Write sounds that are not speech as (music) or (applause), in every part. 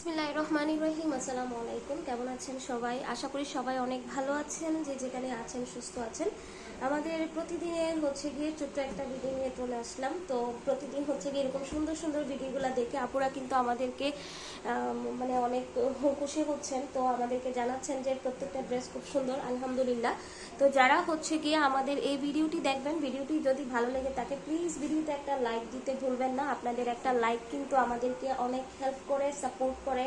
বিসমিল্লাহ রহমান রহিম আসসালামু আলাইকুম। কেমন আছেন সবাই? আশা করি সবাই অনেক ভালো আছেন, যে যেখানে আছেন সুস্থ আছেন। আমাদের প্রতিদিনের হচ্ছে গিয়ে ছোট্ট একটা ভিডিও নিয়ে চলে আসলাম। তো প্রতিদিন হচ্ছে গিয়ে এরকম সুন্দর সুন্দর ভিডিওগুলো দেখে আপুরা কিন্তু আমাদেরকে মানে অনেক খুশি হচ্ছেন। তো আমাদেরকে জানাচ্ছেন যে প্রত্যেকটা ড্রেস খুব সুন্দর, আলহামদুলিল্লাহ। তো যারা হচ্ছে গিয়ে আমাদের এই ভিডিওটি দেখবেন ভিডিওটি যদি ভালো লেগে থাকে প্লিজ ভিডিওতে একটা লাইক দিতে ভুলবেন না। আপনাদের একটা লাইক কিন্তু আমাদেরকে অনেক হেল্প করে সাপোর্ট করে।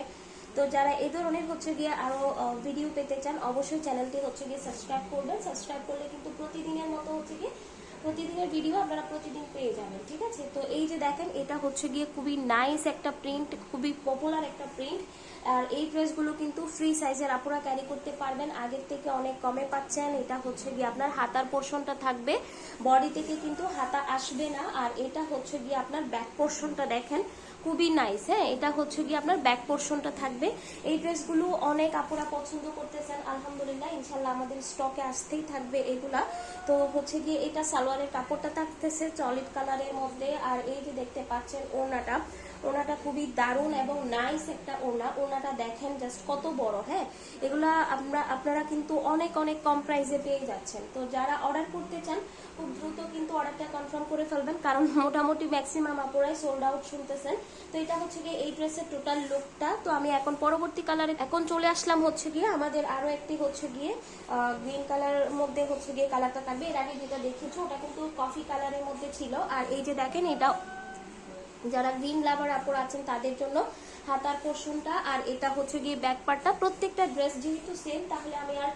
তো যারা এই ধরনের হচ্ছে গিয়ে আরও ভিডিও পেতে চান, অবশ্যই চ্যানেলটি হচ্ছে গিয়ে সাবস্ক্রাইব করবেন। সাবস্ক্রাইব করলে কিন্তু প্রতিদিনের মতো হচ্ছে গিয়ে প্রতিদিনের ভিডিও আপনারা প্রতিদিন পেয়ে যাবেন, ঠিক আছে? তো এই যে দেখেন, এটা হচ্ছে গিয়ে খুবই নাইস একটা প্রিন্ট খুবই পপুলার একটা প্রিন্ট আর এই ড্রেসগুলো কিন্তু ফ্রি সাইজের আপনারা ক্যারি করতে পারবেন। আগের থেকে অনেক কমে পাচ্ছেন। এটা হচ্ছে গিয়ে আপনার হাতার পোর্শনটা থাকবে। বডি থেকে কিন্তু হাতা আসবে না। আর এটা হচ্ছে গিয়ে আপনার ব্যাক পোর্শনটা দেখেন। খুবই নাইস হ্যাঁ? এটা হচ্ছে গিয়ে আপনার ব্যাক পোর্শনটা থাকবে। এই ড্রেসগুলো অনেক আপনারা পছন্দ করতেছেন, আলহামদুলিল্লাহ ইনশাল্লাহ আমাদের স্টকে আসতেই থাকবে এগুলা। তো হচ্ছে গিয়ে এটা সালোয়ারের কাপড়টা থাকতেছে চলিড কালারের মধ্যে, আর এই যে দেখতে পাচ্ছেন ওড়নাটা। ওড়নাটা খুবই দারুণ এবং নাইস একটা ওনা ওড়নাটা দেখেন জাস্ট কত বড় হ্যাঁ? এগুলা আমরা, আপনারা কিন্তু অনেক অনেক কম প্রাইসে পেয়ে যাচ্ছেন। তো যারা অর্ডার করতে চান, খুব দ্রুত কিন্তু অর্ডারটা কনফার্ম করে ফেলবেন, কারণ মোটামুটি ম্যাক্সিমাম আপুরাই সোল্ড আউট শুনতেছেন। তো এটা হচ্ছে গিয়ে এই ড্রেসের টোটাল লুকটা তো আমি এখন পরবর্তী কালারে এখন চলে আসলাম হচ্ছে গিয়ে আমাদের আরও একটি হচ্ছে গিয়ে গ্রিন কালারের মধ্যে হচ্ছে গিয়ে কালারটা থাকবে। এর আগে যেটা দেখেছ, ওটা কিন্তু কফি কালারের মধ্যে ছিল। আর এই যে দেখেন, এটা যারা গ্রিন লাভার আপুর আছেন, তাদের জন্য হাতার পোর্শনটা আর এটা হচ্ছে গিয়ে ব্যাক পার্টটা প্রত্যেকটা ড্রেস যেহেতু সেম তাহলে আমি আর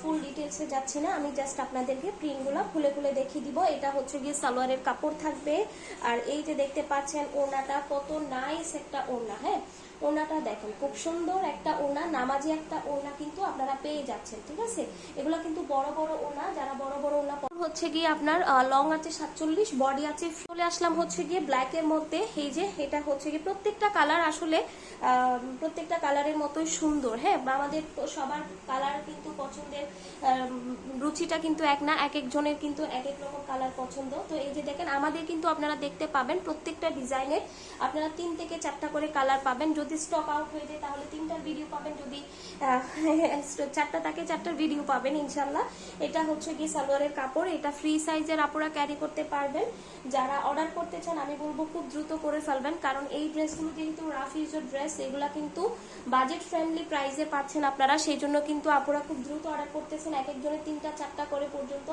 ফুল ডিটেলসে যাচ্ছি না। আমি জাস্ট আপনাদেরকে প্রিন্টগুলো খুলে খুলে দেখিয়ে দিব। এটা হচ্ছে গিয়ে সালোয়ারের কাপড় থাকবে। আর এই যে দেখতে পাচ্ছেন ওড়নাটা, কত নাইস একটা ওড়না হ্যাঁ? ওড়নাটা দেখেন, খুব সুন্দর একটা ওড়না, নামাজি একটা ওড়না কিন্তু আপনারা পেয়ে যাচ্ছেন, ঠিক আছে? এগুলো কিন্তু বড় বড় হচ্ছে গিয়ে আপনার লং আছে সাতচল্লিশ বডি আছে চলে আসলাম হচ্ছে গিয়ে ব্ল্যাক এর মধ্যে। এই যে, এটা হচ্ছে গিয়ে প্রত্যেকটা কালার আসলে প্রত্যেকটা কালারের মতোই সুন্দর হ্যাঁ? আমাদের সবার কালার কিন্তু পছন্দের রুচিটা কিন্তু এক না, এক একজনের কিন্তু এক এক রকম কালার পছন্দ। তো এই যে দেখেন, আমাদের কিন্তু আপনারা দেখতে পাবেন প্রত্যেকটা ডিজাইনের আপনারা তিন থেকে চারটা করে কালার পাবেন। যদি স্টক আউট হয়ে যায়, তাহলে তিনটার ভিডিও পাবেন। যদি (laughs) চারটা থাকে, চারটার ভিডিও পাবেন ইনশাল্লাহ এটা হচ্ছে গিয়ে সালোয়ারের কাপড়, এটা ফ্রি সাইজের আপনারা ক্যারি করতে পারবেন। যারা অর্ডার করতে চান, আমি বলব খুব দ্রুত করে ফেলবেন। কারণ এই ড্রেসগুলো যেহেতু রাফ ড্রেস এগুলা কিন্তু বাজেট ফ্রেন্ডলি প্রাইসে পাচ্ছেন আপনারা। সেই জন্য কিন্তু আপুরা খুব দ্রুত অর্ডার করতেছেন, এক একজনের তিনটা, চারটা করে পর্যন্ত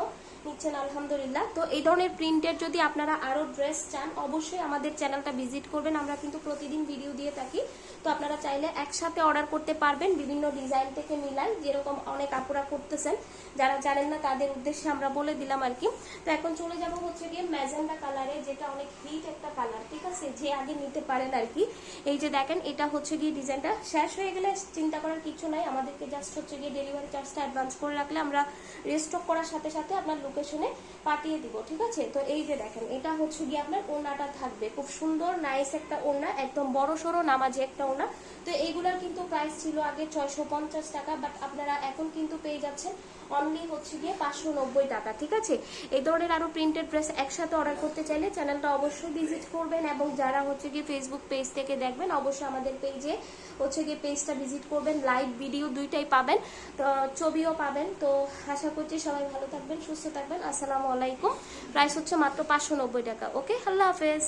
নিচ্ছেন, আলহামদুলিল্লাহ। তো এই ধরনের প্রিন্টের যদি আপনারা আরও ড্রেস চান, অবশ্যই আমাদের চ্যানেলটা ভিজিট করবেন। আমরা কিন্তু প্রতিদিন ভিডিও দিয়ে থাকি। তো আপনারা চাইলে একসাথে অর্ডার করতে পারবেন, বিভিন্ন ডিজাইন থেকে মিলাই যেরকম অনেক আপুরা করতেছেন। যারা জানেন না, তাদের উদ্দেশ্যে আমরা বলে দিলাম আর কি তো এখন চলে যাব হচ্ছে গিয়ে ম্যাজেন্ডা কালারে যেটা অনেক হিট একটা কালার ঠিক আছে? যে আগে নিতে পারেন আর কি এই যে দেখেন, এটা হচ্ছে গিয়ে ডিজাইনটা। শেষ হয়ে গেলে চিন্তা করার কিছু নাই। আমাদেরকে জাস্ট হচ্ছে গিয়ে ডেলিভারি চার্জটা অ্যাডভান্স করে রাখলে আমরা রেস্টক করার সাথে সাথে আপনার লোকেশনে পাঠিয়ে দিব, ঠিক আছে? তো এই যে দেখেন, এটা হচ্ছে গিয়ে আপনার ওড়নাটা থাকবে। খুব সুন্দর নাইস একটা ওড়না, একদম বড় সড়ো, নামাজি একটা ওড়না। তো এইগুলার কিন্তু প্রাইস ছিল আগে ছয়শো পঞ্চাশ টাকা বাট আপনারা এখন কিন্তু পেয়ে যাচ্ছেন অনলি হচ্ছে গিয়ে পাঁচশো নব্বই টাকা, ঠিক আছে? এই ধরনের আরও প্রিন্টেড ড্রেস একসাথে অর্ডার করতে চাইলে চ্যানেলটা অবশ্যই ভিজিট করবেন এবং যারা হচ্ছে গিয়ে ফেসবুক পেজ থেকে দেখবেন, অবশ্যই আমাদের পেজে হচ্ছে গিয়ে পেজটা ভিজিট করবেন। লাইভ ভিডিও দুইটাই পাবেন, তো ছবিও পাবেন। তো আশা করছি সবাই ভালো থাকবেন, সুস্থ থাকবেন। আসসালামু আলাইকুম। প্রাইস হচ্ছে মাত্র পাঁচশো নব্বই টাকা। ওকে আল্লাহ হাফেজ।